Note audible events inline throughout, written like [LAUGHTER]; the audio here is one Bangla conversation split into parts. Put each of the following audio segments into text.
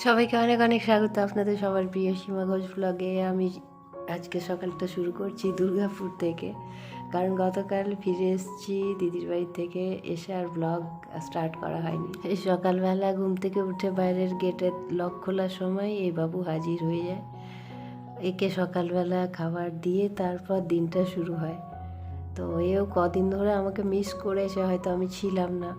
সবাইকে অনেক অনেক স্বাগত আপনাদের সবার প্রিয় সীমা ঘোষ ব্লগে আমি আজকে সকালটা শুরু করছি দুর্গাপুর থেকে, কারণ গতকাল ফিরে এসেছি দিদির বাড়ি থেকে, এসে আর ব্লগ স্টার্ট করা হয়নি। এই সকালবেলা ঘুম থেকে উঠে বাইরের গেটের লক খোলার সময় এই বাবু হাজির হয়ে যায়। একে সকালবেলা খাবার দিয়ে তারপর দিনটা শুরু হয়। তো এও কদিন ধরে আমাকে মিস করেছে, হয়তো আমি ছিলাম না।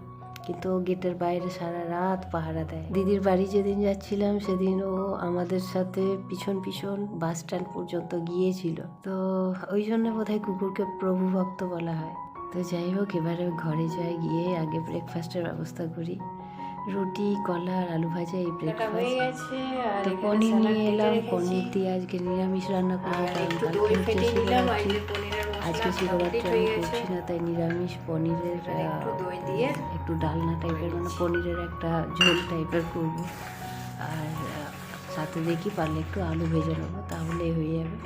কিন্তু ও গেটের বাইরে সারা রাত পাহারা দেয়। দিদির বাড়ি যেদিন যাচ্ছিলাম সেদিন ও আমাদের সাথে পিছন পিছন বাস স্ট্যান্ড পর্যন্ত গিয়েছিল। তো ওই জন্য বোধহয় কুকুরকে প্রভু ভক্ত বলা হয়। তো যাই হোক এবারে ঘরে যাই গিয়ে আগে ব্রেকফাস্টের ব্যবস্থা করি। রুটি কলা আর আলু ভাজা এই ব্রেকফাস্ট তো পনির নিয়ে এলাম পনির দিয়ে আজকে নিরামিষ রান্না করব কারণ কালকে আজকে complete আমি করছি না তাই নিরামিষ পনিরের একটু দই দিয়ে একটু ডালনা টাইপের মানে পনিরের একটা ঝোল টাইপের করব। আর সাথে দেখি পারলে একটু আলু ভেজে নেব তাহলে হয়ে যাবে।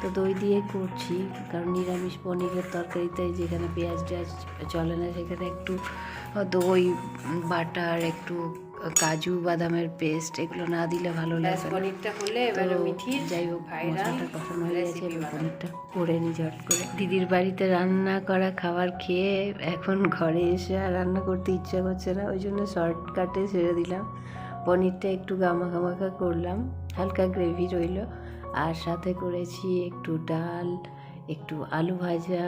তো দই দিয়ে করছি কারণ নিরামিষ পনিরের তরকারিতে যেখানে পেঁয়াজ টেয়াজ চলে না সেখানে একটু দই বাটার একটু কাজু বাদামের পেস্ট এগুলো না দিলে ভালো লাগে পনিরটা হলে এবারে মিঠির যাই হোক মশলাটা কষানো হয়ে গেছে। পনিরটা করে নি ঝট করে। দিদির বাড়িতে রান্না করা খাবার খেয়ে এখন ঘরে এসে আর রান্না করতে ইচ্ছা করছে না ওই জন্য শর্টকাটে ছেড়ে দিলাম। পনিরটা একটু গামাখা মাখা করলাম হালকা গ্রেভি রইল। আর সাথে করেছি একটু ডাল একটু আলু ভাজা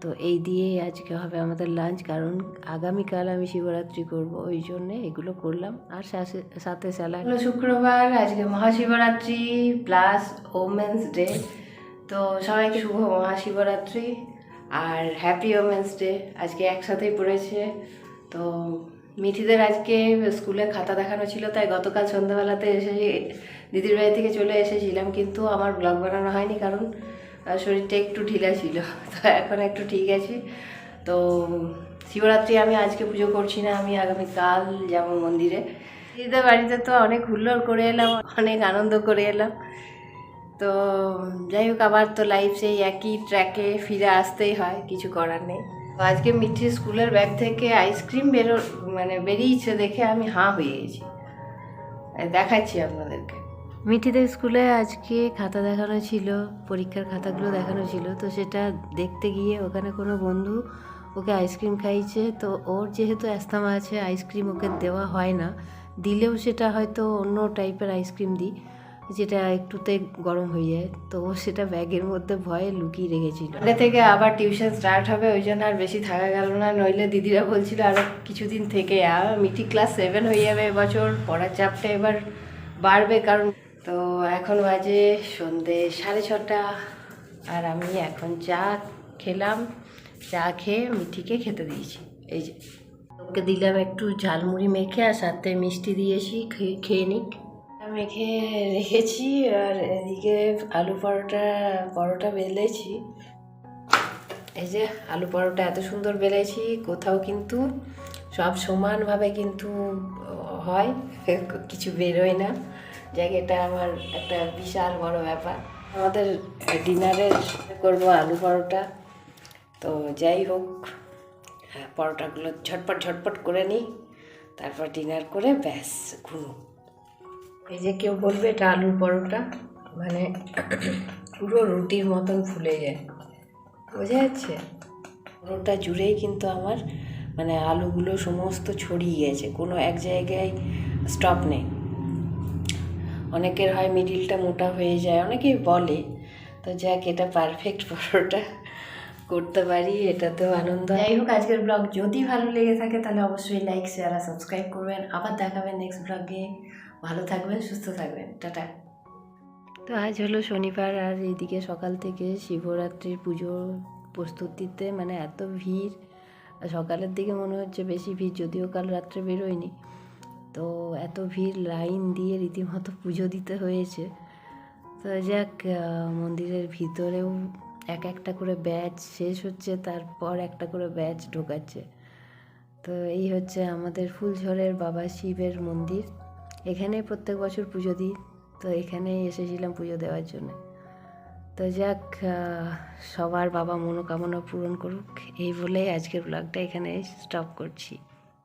তো এই দিয়েই আজকে হবে আমাদের লাঞ্চ কারণ আগামীকাল আমি শিবরাত্রি করব, ওই জন্য এগুলো করলাম। আর সাথে- স্যালাড শুক্রবার, আজকে মহাশিবরাত্রি প্লাস ওমেন্স ডে তো সবাইকে শুভ মহাশিবরাত্রি, আর হ্যাপি ওমেন্স ডে আজকে একসাথেই পড়েছে। তো মিঠিদের আজকে স্কুলে খাতা দেখানো ছিল, তাই গতকাল সন্ধ্যাবেলাতে এসে দিদির বাড়ি থেকে চলে এসেছিলাম, কিন্তু আমার ব্লগ বানানো হয়নি, কারণ শরীরটা একটু ঢিলা ছিল। [LAUGHS] তো এখন একটু ঠিক আছে। তো শিবরাত্রি আমি আজকে পুজো করছি না, আমি আগামীকাল যাব মন্দিরে। দিদিদের বাড়িতে তো অনেক হুল্লোড় করে এলাম, অনেক আনন্দ করে এলাম। তো যাই হোক, আবার তো লাইফ সেই একই ট্র্যাকে ফিরে আসতেই হয়, কিছু করার নেই। তো আজকে মিঠির স্কুলের ব্যাগ থেকে আইসক্রিম বেরো মানে বেরিয়েছে দেখে আমি হাঁ হয়ে গেছি। দেখাচ্ছি আপনাদেরকে। মিঠিদের স্কুলে আজকে খাতা দেখানো ছিল, পরীক্ষার খাতাগুলো দেখানো ছিল। তো সেটা দেখতে গিয়ে ওখানে কোনো বন্ধু ওকে আইসক্রিম খাইয়েছে। তো ওর যেহেতু অ্যাস্থামা আছে, আইসক্রিম ওকে দেওয়া হয় না। দিলেও সেটা হয়তো অন্য টাইপের আইসক্রিম দিই, যেটা একটুতে গরম হয়ে যায়। তো ও সেটা ব্যাগের মধ্যে ভয়ে লুকিয়ে রেখেছিল। ওটা থেকে আবার টিউশন স্টার্ট হবে, ওই জন্য আর বেশি থাকা গেল না। নইলে দিদিরা বলছিল আরও কিছুদিন থেকে আর মিটি ক্লাস সেভেন হয়ে যাবে এবছর পড়ার চাপটা এবার বাড়বে কারণ তো এখন বাজে সন্ধে সাড়ে ছটা, আর আমি এখন চা খেলাম। চা খেয়ে মিঠিকে খেতে দিয়েছি। এই যে, ওকে দিলাম একটু ঝালমুড়ি মেখে আর সাথে মিষ্টি দিয়েছি খেয়ে নিক। মেখে রেখেছি, আর এদিকে আলু পরোটা পরোটা বেলেছি। এই যে, আলু পরোটা এত সুন্দর বেলেছি, কোথাও কিন্তু সব সমানভাবে কিন্তু হয়, কিছু বেরোয় না। জায়গাটা আমার একটা বিশাল বড় ব্যাপার। আমাদের ডিনারের করব আলু পরোটা। তো যাই হোক হ্যাঁ, পরোটাগুলো ঝটপট ঝটপট করে নিই। তারপর ডিনার করে ব্যাস ঘুমো। এই যে কেউ বলবে এটা আলুর পরোটা মানে পুরো রুটির মতন ফুলে যায়। বোঝা যাচ্ছে? পুরোটা জুড়েই কিন্তু আমার মানে আলুগুলো সমস্ত ছড়িয়ে গেছে। কোনো এক জায়গায় স্টপ নেই। অনেকের হয় মিডিলটা মোটা হয়ে যায় অনেকেই বলে তো যাক এটা পারফেক্ট পরোটা করতে পারি এটা তো আনন্দ। যাই হোক আজকের ব্লগ যদি ভালো লেগে থাকে তাহলে অবশ্যই লাইক শেয়ার আর সাবস্ক্রাইব করবেন। আবার দেখাবেন নেক্সট ব্লগে ভালো থাকবেন সুস্থ থাকবেন। টাটা। তো আজ হলো শনিবার আর এইদিকে সকাল থেকে শিবরাত্রির পুজোর প্রস্তুতিতে মানে এত ভিড়। আর সকালের দিকে মনে হচ্ছে বেশি ভিড় যদিও কাল রাত্রে বেরোয়নি। তো এত ভিড় লাইন দিয়ে রীতিমতো পুজো দিতে হয়েছে। তো যাক মন্দিরের ভিতরেও এক একটা করে ব্যাচ শেষ হচ্ছে, তারপর একটা করে ব্যাচ ঢোকাচ্ছে। তো এই হচ্ছে আমাদের ফুলঝড়ের বাবা শিবের মন্দির। এখানে প্রত্যেক বছর পুজো দিই, তো এখানেই এসেছিলাম পুজো দেওয়ার জন্য। তো যাক সবার বাবা মনোকামনা পূরণ করুক, এই বলেই আজকের ব্লগটা এখানে স্টপ করছি।